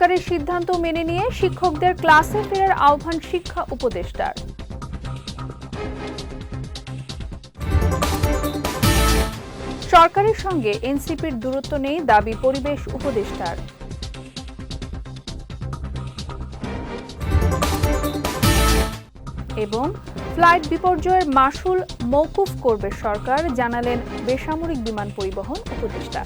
সরকারের সিদ্ধান্ত মেনে নিয়ে শিক্ষকদের ক্লাসে ফেরার আহ্বান শিক্ষা উপদেষ্টার। সরকারের সঙ্গে এনসিপির দূরত্ব নেই দাবি পরিবেশ উপদেষ্টার। এবং ফ্লাইট বিপর্যয়ের মাসুল মৌকুফ করবে সরকার, জানালেন বেসামরিক বিমান পরিবহন উপদেষ্টা।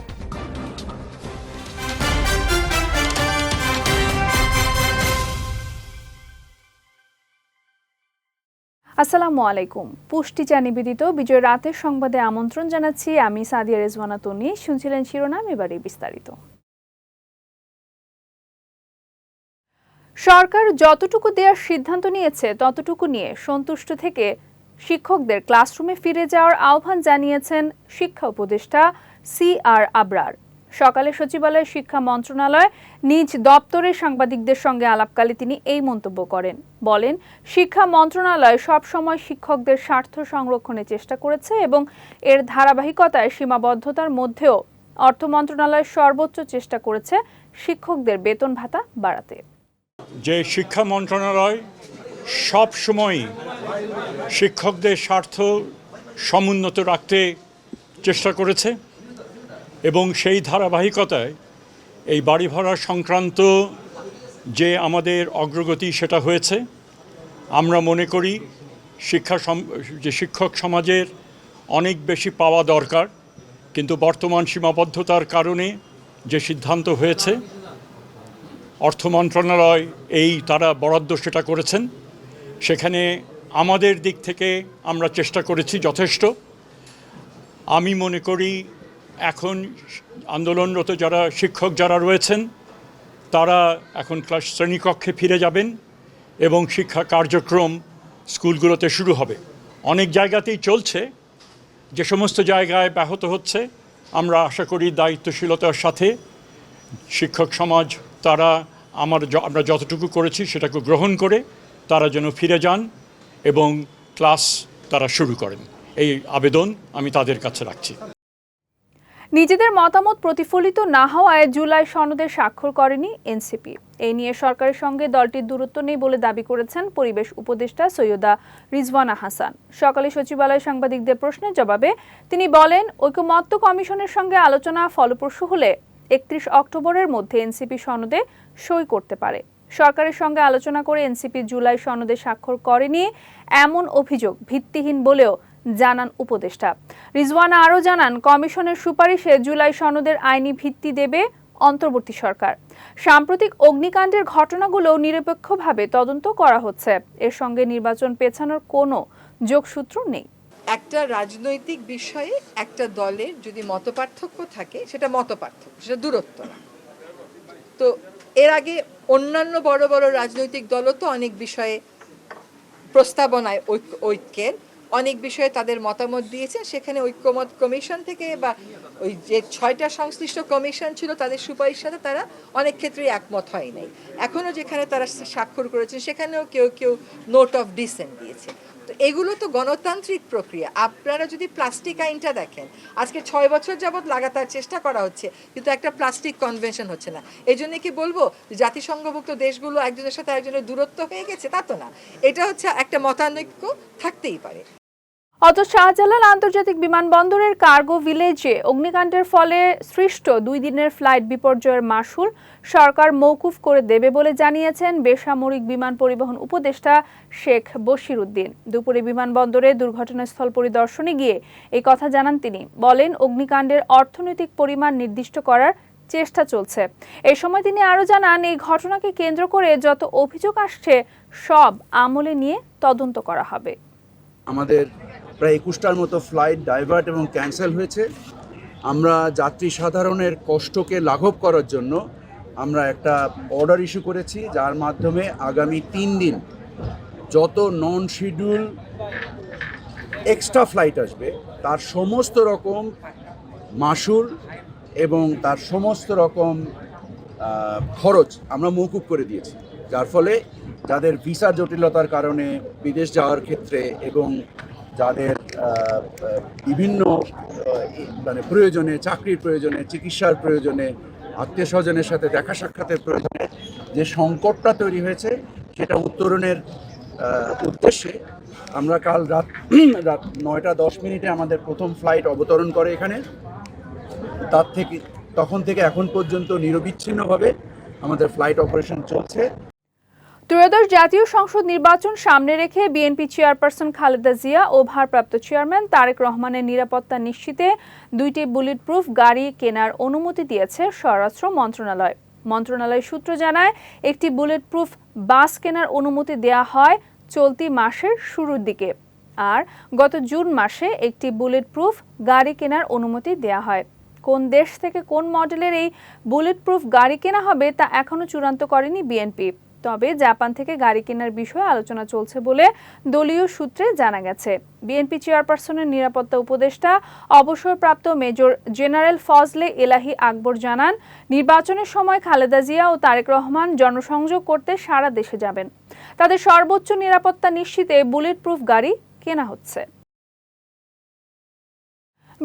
আসসালামু আলাইকুম। পুষ্টি চা নিবেদিত বিজয় রাতের সংবাদে আমন্ত্রণ জানাচ্ছি আমি সাদিয়া রেজওয়ানা তনি শুনছিলেন শিরোনাম, এবারে বিস্তারিত। সরকার যতটুকু দেওয়ার সিদ্ধান্ত নিয়েছে, ততটুকু নিয়ে সন্তুষ্ট থেকে শিক্ষকদের ক্লাসরুমে ফিরে যাওয়ার আহ্বান জানিয়েছেন শিক্ষা উপদেষ্টা সি আর আবরার। সকালে সচিবালয় শিক্ষা মন্ত্রণালয় নিজ দপ্তরে সাংবাদিকদের সঙ্গে আলাপকালে তিনি এই মন্তব্য করেন। বলেন, শিক্ষা মন্ত্রণালয় সবসময় শিক্ষকদের স্বার্থ সংরক্ষণের চেষ্টা করেছে এবং এর ধারাবাহিকতায় সীমাবদ্ধতার মধ্যেও অর্থ মন্ত্রণালয় সর্বোচ্চ চেষ্টা করেছে শিক্ষকদের বেতন ভাতা বাড়াতে। যে শিক্ষা মন্ত্রণালয় সব সময় শিক্ষকদের স্বার্থ সমুন্নত রাখতে চেষ্টা করেছে এবং সেই ধারাবাহিকতায় এই বাড়ি ভাড়া সংক্রান্ত যে আমাদের অগ্রগতি সেটা হয়েছে। আমরা মনে করি শিক্ষা যে শিক্ষক সমাজের অনেক বেশি পাওয়া দরকার, কিন্তু বর্তমান সীমাবদ্ধতার কারণে যে সিদ্ধান্ত হয়েছে, অর্থ মন্ত্রণালয় এই তারা বরাদ্দ সেটা করেছেন। সেখানে আমাদের দিক থেকে আমরা চেষ্টা করেছি যথেষ্ট। আমি মনে করি এখন আন্দোলনরত যারা শিক্ষক যারা রয়েছেন, তারা এখন ক্লাস শ্রেণীকক্ষে ফিরে যাবেন এবং শিক্ষা কার্যক্রম স্কুলগুলোতে শুরু হবে। অনেক জায়গাতেই চলছে, যে সমস্ত জায়গায় ব্যাহত হচ্ছে, আমরা আশা করি দায়িত্বশীলতার সাথে শিক্ষক সমাজ, তারা আমার আমরা যতটুকু করেছি সেটাকে গ্রহণ করে তারা যেন ফিরে যান এবং ক্লাস তারা শুরু করেন। এই আবেদন আমি তাদের কাছে রাখছি। নিজেদের মতামত প্রতিফলিত না হওয়ায় জুলাই সনদে স্বাক্ষর করেনি এনসিপি। এই নিয়ে সরকারের সঙ্গে দলটির দূরত্ব নেই বলে দাবি করেছেন পরিবেশ উপদেষ্টা সৈয়দা রিজওয়ানা হাসান। সকালে সচিবালয় সাংবাদিকদের প্রশ্নের জবাবে তিনি বলেন, ঐকমত্য কমিশনের সঙ্গে আলোচনা ফলপ্রসূ হলে একত্রিশ অক্টোবরের মধ্যে এনসিপি সনদে সই করতে পারে। সরকারের সঙ্গে আলোচনা করে এনসিপি জুলাই সনদে স্বাক্ষর করেনি এমন অভিযোগ ভিত্তিহীন বলেও জানান উপদেষ্টা। রিজওয়ানা আরও জানান, কমিশনের সুপারিশে জুলাই সনদের আইনি ভিত্তি দেবে অন্তর্বর্তী সরকার। সাম্প্রতিক অগ্নিকাণ্ডের ঘটনাগুলো নিরপেক্ষভাবে তদন্ত করা হচ্ছে। এর সঙ্গে নির্বাচন পেছানোর কোনো যোগসূত্র নেই। একটা রাজনৈতিক বিষয়ে একটা দলের যদি মতপার্থক্য থাকে, সেটা মতপার্থক্য, সেটা দূরত্ব না। তো এর আগে অন্যান্য বড় বড় রাজনৈতিক দলও তো অনেক বিষয়ে প্রস্তাবনায় ঐক্য, ঐক্যের অনেক বিষয়ে তাদের মতামত দিয়েছেন। সেখানে ঐক্যমত কমিশন থেকে বা ওই যে ছয়টা সংশ্লিষ্ট কমিশন ছিল তাদের সুপারিশ সাথে তারা অনেক ক্ষেত্রেই একমত হয় নাই। এখনও যেখানে তারা স্বাক্ষর করেছেন, সেখানেও কেউ কেউ নোট অফ ডিসেন্ট দিয়েছে। তো এগুলো তো গণতান্ত্রিক প্রক্রিয়া। আপনারা যদি প্লাস্টিক আইনটা দেখেন, আজকে ছয় বছর যাবৎ লাগাতার চেষ্টা করা হচ্ছে, কিন্তু একটা প্লাস্টিক কনভেনশন হচ্ছে না। এই জন্য কি বলব জাতিসংঘভুক্ত দেশগুলো একজনের সাথে একজনের দূরত্ব হয়ে গেছে? তা তো না। এটা হচ্ছে একটা মতানৈক্য থাকতেই পারে। অত শাহজালাল আন্তর্জাতিক বিমানবন্দরের কার্গো ভিলেজে অগ্নিকাণ্ডের ফলে সৃষ্ট দুই দিনের ফ্লাইট বিপর্যয়ের মাসুল সরকার মৌকুফ করে দেবে বলে জানিয়েছেন বেসামরিক বিমান পরিবহন উপদেষ্টা শেখ বশির উদ্দিন দুপুরে বিমানবন্দরে দুর্ঘটনাস্থল পরিদর্শনে গিয়ে এই কথা জানান তিনি। বলেন, অগ্নিকাণ্ডের অর্থনৈতিক পরিমাণ নির্দিষ্ট করার চেষ্টা চলছে। এই সময় তিনি আরও জানান, এই ঘটনাকে কেন্দ্র করে যত অভিযোগ আসছে, সব আমলে নিয়ে তদন্ত করা হবে। আমাদের প্রায় একুশটার মতো ফ্লাইট ডাইভার্ট এবং ক্যান্সেল হয়েছে। আমরা যাত্রী সাধারণের কষ্টকে লাঘব করার জন্য আমরা একটা অর্ডার ইস্যু করেছি, যার মাধ্যমে আগামী তিন দিন যত নন শিডিউল এক্সট্রা ফ্লাইট আসবে, তার সমস্ত রকম মাসুল এবং তার সমস্ত রকম খরচ আমরা মৌকুব করে দিয়েছি। যার ফলে যাদের ভিসা জটিলতার কারণে বিদেশ যাওয়ার ক্ষেত্রে এবং যাদের বিভিন্ন মানে প্রয়োজনে, চাকরির প্রয়োজনে, চিকিৎসার প্রয়োজনে, আত্মীয় স্বজনের সাথে দেখা সাক্ষাতের প্রয়োজনে যে সংকটটা তৈরি হয়েছে, সেটা উত্তরণের উদ্দেশ্যে আমরা কাল রাত রাত নয়টা দশ মিনিটে আমাদের প্রথম ফ্লাইট অবতরণ করে এখানে। তার থেকে, তখন থেকে এখন পর্যন্ত নিরবিচ্ছিন্নভাবে আমাদের ফ্লাইট অপারেশন চলছে। ত্রয়োদশ জাতীয় সংসদ নির্বাচন সামনে রেখে বিএনপি চেয়ারপারসন খালেদা জিয়া ও ভারপ্রাপ্ত চেয়ারম্যান তারেক রহমানের নিরাপত্তা নিশ্চিতে দুইটি বুলেট প্রুফ গাড়ি কেনার অনুমতি দিয়েছে স্বরাষ্ট্র মন্ত্রণালয়। মন্ত্রণালয় সূত্র জানায়, একটি বুলেট প্রুফ বাস কেনার অনুমতি দেয়া হয় চলতি মাসের শুরুর দিকে। আর গত জুন মাসে একটি বুলেট প্রুফ গাড়ি কেনার অনুমতি দেয়া হয়। কোন দেশ থেকে কোন মডেলের এই বুলেট প্রুফ গাড়ি কেনা হবে তা এখনও চূড়ান্ত করেনি বিএনপি। তবে জাপান থেকে গাড়ি কেনার বিষয়ে আলোচনা চলছে বলে দলীয় সূত্রে জানা গেছে। বিএনপি চেয়ারপারসনের নিরাপত্তা উপদেষ্টা, অবসরপ্রাপ্ত মেজর জেনারেল ফজলে এলাহি আকবর জানান, নির্বাচনের সময় খালেদা জিয়া ও তারেক রহমান জনসংযোগ করতে সারা দেশে যাবেন। তাদের সর্বোচ্চ নিরাপত্তা নিশ্চিতে বুলেট প্রুফ গাড়ি কেনা হচ্ছে।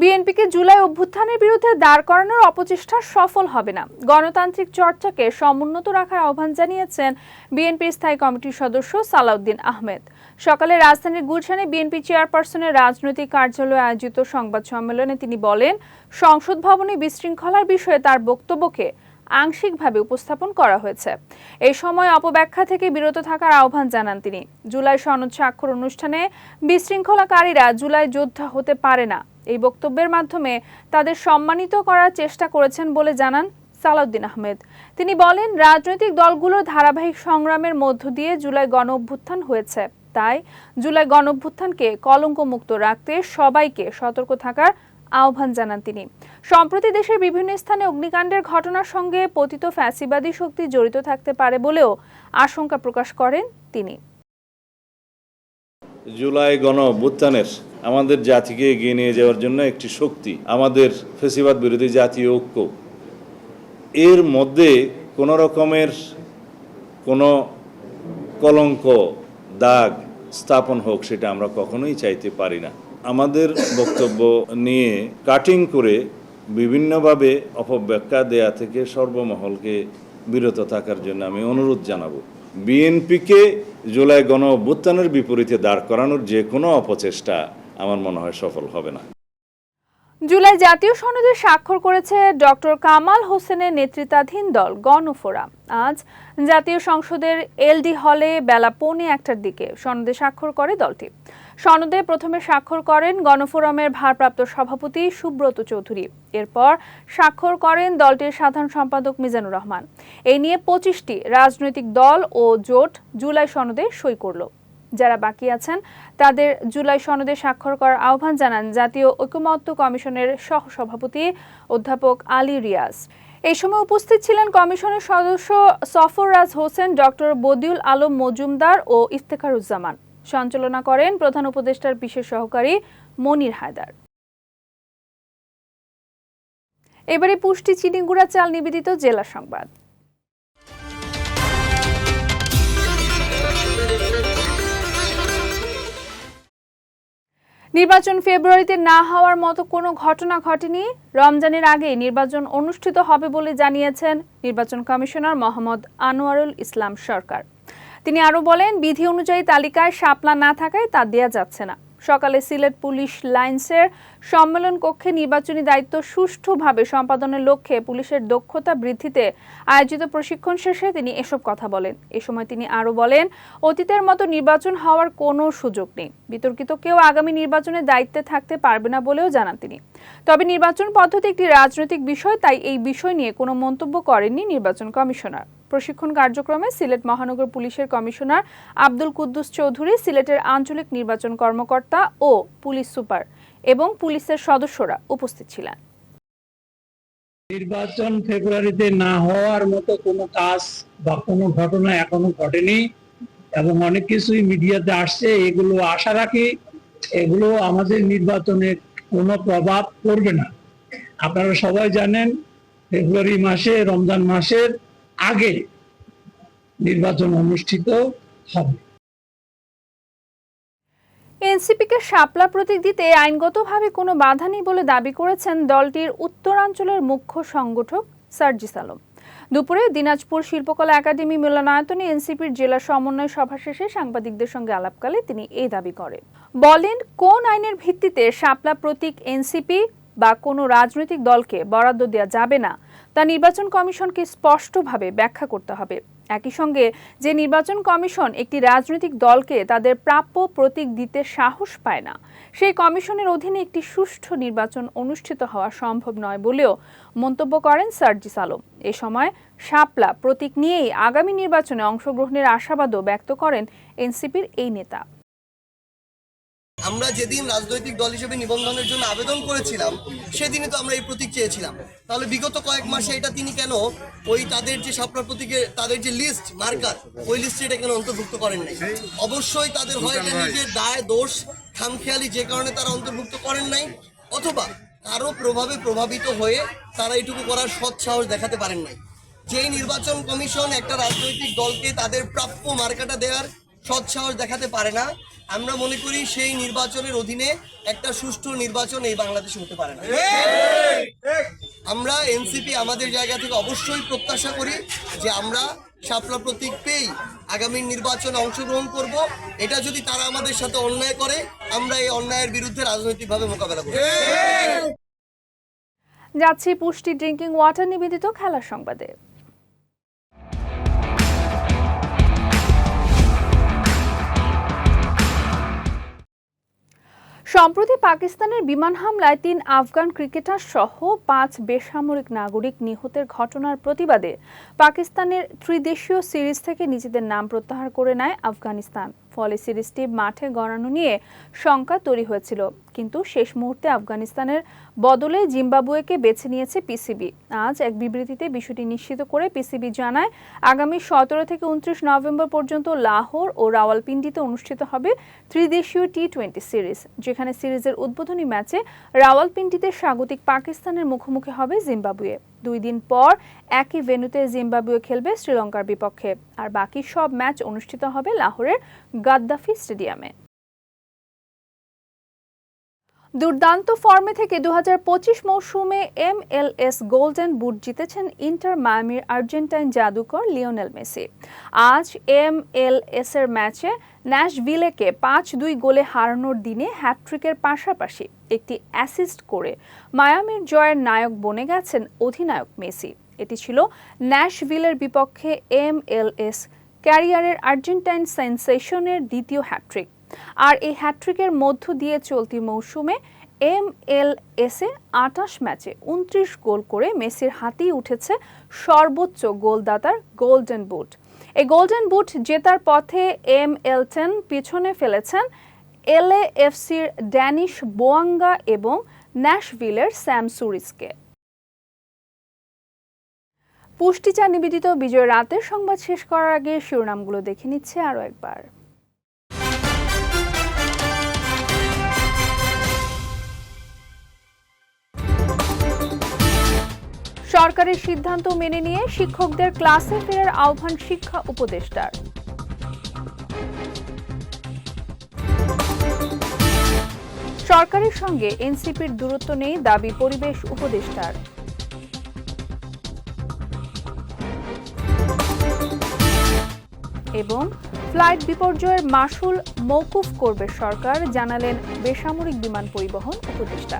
বিএনপিকে জুলাই অভ্যুত্থানের বিরুদ্ধে দাঁড় করানোর অপচেষ্টা সফল হবে না। গণতান্ত্রিক চর্চাকে সমুন্নত রাখার আহ্বান জানিয়েছেন বিএনপির স্থায়ী কমিটির সদস্য সালাউদ্দিন আহমেদ। সকালে রাজধানীর গুলশানে বিএনপি চেয়ারপারসনের রাজনৈতিক কার্যালয়ে আয়োজিত সংবাদ সম্মেলনে তিনি বলেন, সংসদ ভবনে বিশৃঙ্খলার বিষয়ে তার বক্তব্যকে আংশিকভাবে উপস্থাপন করা হয়েছে। এই সময় অপব্যাখ্যা থেকে বিরত থাকার আহ্বান জানান তিনি। জুলাই সনদ স্বাক্ষর অনুষ্ঠানে বিশৃঙ্খলাকারীরা জুলাই যোদ্ধা হতে পারে না। এই বক্তব্যের মাধ্যমে তাদের সম্মানিত করার চেষ্টা করেছেন বলে জানান সালাউদ্দিন আহমেদ। তিনি বলেন, রাজনৈতিক দলগুলোর ধারাবাহিক সংগ্রামের মধ্য দিয়ে জুলাই গণ অভ্যুত্থান হয়েছে। তাই জুলাই গণ অভ্যুত্থানকে কলঙ্কমুক্ত রাখতে সবাইকে সতর্ক থাকার আহ্বান জানান তিনি। সম্প্রতি দেশের বিভিন্ন স্থানে অগ্নিকাণ্ডের ঘটনার সঙ্গে পতিত ফ্যাসিবাদী শক্তি জড়িত থাকতে পারে বলেও আশঙ্কা প্রকাশ করেন তিনি। জুলাই গণ অভ্যুত্থানের আমাদের জাতিকে এগিয়ে নিয়ে যাওয়ার জন্য একটি শক্তি, আমাদের ফেসিবাদ বিরোধী জাতীয় ঐক্য। এর মধ্যে কোনো রকমের কোনো কলঙ্ক, দাগ স্থাপন হোক সেটা আমরা কখনোই চাইতে পারি না। আমাদের বক্তব্য নিয়ে কাটিং করে বিভিন্নভাবে অপব্যাখ্যা দেয়া থেকে সর্বমহলকে বিরত থাকার জন্য আমি অনুরোধ জানাব। বিএনপিকে জুলাই গণ অভ্যুত্থানের বিপরীতে দাঁড় করানোর যে কোনো অপচেষ্টা আমার মনে হয় সফল হবে না। জুলাই জাতীয় সনদে স্বাক্ষর করেছে ডক্টর কামাল হোসেনের নেতৃত্বাধীন দল গণফোরাম আজ জাতীয় সংসদের এলডি হলে বেলা পৌনে একটার দিকে সনদে স্বাক্ষর করে দলটি। সনদে প্রথমে স্বাক্ষর করেন গণফোরামের ভারপ্রাপ্ত সভাপতি সুব্রত চৌধুরী। এরপর স্বাক্ষর করেন দলটির সাধারণ সম্পাদক মিজানুর রহমান। এই নিয়ে পঁচিশটি রাজনৈতিক দল ও জোট জুলাই সনদে সই করল। যারা বাকি আছেন, তাদের জুলাই সনদে স্বাক্ষর করার আহ্বান জানান জাতীয় ঐকমত্য কমিশনের সহসভাপতি অধ্যাপক আলী রিয়াজ। এই সময় উপস্থিত ছিলেন কমিশনের সদস্য সফররাজ হোসেন, ডক্টর বদিউল আলম মজুমদার ও ইফতেখারুজ্জামান। সঞ্চালনা করেন প্রধান উপদেষ্টার বিশেষ সহকারী মনির হায়দার। এবারে পুষ্টি চিনিগুড়া চাল নিবেদিত জেলা সংবাদ। নির্বাচন ফেব্রুয়ারিতে না হওয়ার মতো কোনো ঘটনা ঘটেনি। রমজানের আগে নির্বাচন অনুষ্ঠিত হবে বলে জানিয়েছেন নির্বাচন কমিশনার মোহাম্মদ আনোয়ারুল ইসলাম সরকার। তিনি আরও বলেন, বিধি অনুযায়ী তালিকায় শাপলা না থাকায় তা দেওয়া যাচ্ছে না। সকালে সিলেট পুলিশ লাইন্সের সম্মেলন কক্ষে নির্বাচনী দায়িত্ব সুষ্ঠুভাবে সম্পাদনের লক্ষ্যে পুলিশের দক্ষতা বৃদ্ধিতে আয়োজিত প্রশিক্ষণ শেষে তিনি এসব কথা বলেন। এ সময় তিনি আরও বলেন, অতীতের মতো নির্বাচন হওয়ার কোনো সুযোগ নেই। বিতর্কিত কেউ আগামী নির্বাচনের দায়িত্বে থাকতে পারবে না বলেও জানান তিনি। তবে নির্বাচন পদ্ধতি একটি রাজনৈতিক বিষয়, তাই এই বিষয় নিয়ে কোনো মন্তব্য করেননি নির্বাচন কমিশনার। প্রশিক্ষণ কার্যক্রমে সিলেট মহানগর পুলিশের কমিশনার আব্দুল কুদ্দুস চৌধুরী, সিলেটের আঞ্চলিক নির্বাচন কর্মকর্তা ও পুলিশ সুপার এবং পুলিশের সদস্যরা উপস্থিত ছিলেন। নির্বাচন ফেব্রুয়ারিতে না হওয়ার মতো কোনো কাজ বা কোনো ঘটনা এখনও ঘটেনি এবং অনেক কিছুই মিডিয়াতে আসছে। এগুলো আশা রাখি এগুলো আমাদের নির্বাচনে কোনো প্রভাব পড়বে না। আপনারা সবাই জানেন, ফেব্রুয়ারি মাসে, রমজান মাসের আগে নির্বাচন অনুষ্ঠিত হবে। এনসিপিকে শাপলা প্রতীক দিতে আইনগতভাবে কোনো বাধা নেই বলে দাবি করেছেন দলটির উত্তরাঞ্চলের মুখ্য সংগঠক সার্জিস আলম। দুপুরে দিনাজপুর শিল্পকলা একাডেমি মিলনায়তনে এনসিপির জেলা সমন্বয় সভা শেষে সাংবাদিকদের সঙ্গে আলাপকালে তিনি এই দাবি করেন। বলেন, কোন আইনের ভিত্তিতে শাপলা প্রতীক এনসিপি বা কোনো রাজনৈতিক দলকে বরাদ্দ দেওয়া যাবে না? তা নির্বাচন কমিশনকে স্পষ্টভাবে ব্যাখ্যা করতে হবে। একই সঙ্গে যে নির্বাচন কমিশন একটি রাজনৈতিক দলকে তাদের প্রাপ্য প্রতীক দিতে সাহস পায় না, সেই কমিশনের অধীনে একটি সুষ্ঠু নির্বাচন অনুষ্ঠিত হওয়া সম্ভব নয় বলেও মন্তব্য করেন সার্জিস আলম। এ সময় শাপলা প্রতীক নিয়েই আগামী নির্বাচনে অংশগ্রহণের আশাবাদও ব্যক্ত করেন এনসিপির এই নেতা। আমরা যেদিন রাজনৈতিক দল হিসেবে নিবন্ধনের জন্য আবেদন করেছিলাম, সেদিনই তো আমরা এই প্রতীক চেয়েছিলাম। তাহলে বিগত কয়েক মাসে এটা তিনি কেন ওই তাদের যে সাপলা প্রতীকের, তাদের যে লিস্ট মার্কার ওই লিস্টে এটা কেন অন্তর্ভুক্ত করেন নাই? অবশ্যই তাদের হয় এটা নিজের দায়, দোষ, খামখেয়ালি যে কারণে তারা অন্তর্ভুক্ত করেন নাই, অথবা কারও প্রভাবে প্রভাবিত হয়ে তারা এটুকু করার সৎ সাহস দেখাতে পারেন নাই। যেই নির্বাচন কমিশন একটা রাজনৈতিক দলকে তাদের প্রাপ্য মার্কাটা দেওয়ার সৎ সাহস দেখাতে পারে না আমরা মনে করি সেই নির্বাচনের অধীনে একটা সুষ্ঠু নির্বাচন এই বাংলাদেশে হতে পারে না। আমরা এনসিপি আমাদের জায়গা থেকে অবশ্যই প্রত্যাশা করি যে আমরা শাপলা প্রতীক পেয়েই আগামী নির্বাচনে অংশগ্রহণ করব। এটা যদি তারা আমাদের সাথে অন্যায় করে আমরা এই অন্যায়ের বিরুদ্ধে রাজনৈতিকভাবে মোকাবেলা করব। যাচ্ছি পুষ্টি ড্রিঙ্কিং ওয়াটার নিবেদিত খেলার সংবাদে। সম্প্রতি পাকিস্তানের বিমান হামলায় তিন আফগান ক্রিকেটার সহ পাঁচ বেসামরিক নাগরিক নিহতের ঘটনার প্রতিবাদে পাকিস্তানের ত্রিদেশীয় সিরিজ থেকে নিজেদের নাম প্রত্যাহার করে নেয় আফগানিস্তান। ফলে সিরিজটি মাঠে গড়ানো নিয়ে শঙ্কা তৈরি হয়েছিল। কিন্তু শেষ মুহূর্তে আফগানিস্তানের বদলে জিম্বাবুয়েকে বেছে নিয়েছে পিসিবি। আজ এক বিবৃতিতে বিষয়টি নিশ্চিত করে পিসিবি জানায়, আগামী সতেরো থেকে উনত্রিশ নভেম্বর পর্যন্ত লাহোর ও রাওয়ালপিন্ডিতে অনুষ্ঠিত হবে ত্রিদেশীয় টি টোয়েন্টি সিরিজ। যেখানে সিরিজের উদ্বোধনী ম্যাচে রাওয়ালপিন্ডিতে স্বাগতিক পাকিস্তানের মুখোমুখি হবে জিম্বাবুয়ে। দুই দিন পর একই ভেন্যুতে জিম্বাবুয়ে খেলবে শ্রীলঙ্কার বিপক্ষে। আর বাকি সব ম্যাচ অনুষ্ঠিত হবে লাহোরের গাদ্দাফি স্টেডিয়ামে। দুর্দান্ত ফর্মে থেকে দু হাজার পঁচিশ মৌসুমে এমএলএস গোল্ডেন বুট জিতেছেন ইন্টার মায়ামির আর্জেন্টাইন জাদুকর লিওনেল মেসি। আজ এমএলএস এর ম্যাচে ন্যাশভিলেকে পাঁচ দুই গোলে হারানোর দিনে হ্যাটট্রিকের পাশাপাশি একটি অ্যাসিস্ট করে মায়ামির জয়ের নায়ক বনে গেছেন অধিনায়ক মেসি। এটি ছিল ন্যাশভিলের বিপক্ষে এম এল এস ক্যারিয়ারের আর্জেন্টাইন সেন্সেশনের দ্বিতীয় হ্যাট্রিক আর এই হ্যাট্রিকের মধ্য দিয়ে চলতি মৌসুমে এম এল এসে আটাশ ম্যাচে উনত্রিশ গোল করে মেসির হাতেই উঠেছে সর্বোচ্চ গোলদাতার গোল্ডেন বুট। এই গোল্ডেন বুট জেতার পথে এম এলটেন পিছনে ফেলেছেন এলএ এফসির ড্যানিশ বোয়াঙ্গা এবং ন্যাশভিলের স্যাম সুরিসকে। পুষ্টিচা নিবেদিত বিজয় রাতের সংবাদ শেষ করার আগে শিরোনামগুলো দেখে নিচ্ছে আরও একবার। সরকারের সিদ্ধান্ত মেনে নিয়ে শিক্ষকদের ক্লাসে ফেরার আহ্বান শিক্ষা উপদেষ্টার। সরকারের সঙ্গে এনসিপির দূরত্ব নেই দাবি পরিবেশ উপদেষ্টার। এবং ফ্লাইট বিপর্যয়ের মাসুল মৌকুফ করবে সরকার, জানালেন বেসামরিক বিমান পরিবহন উপদেষ্টা।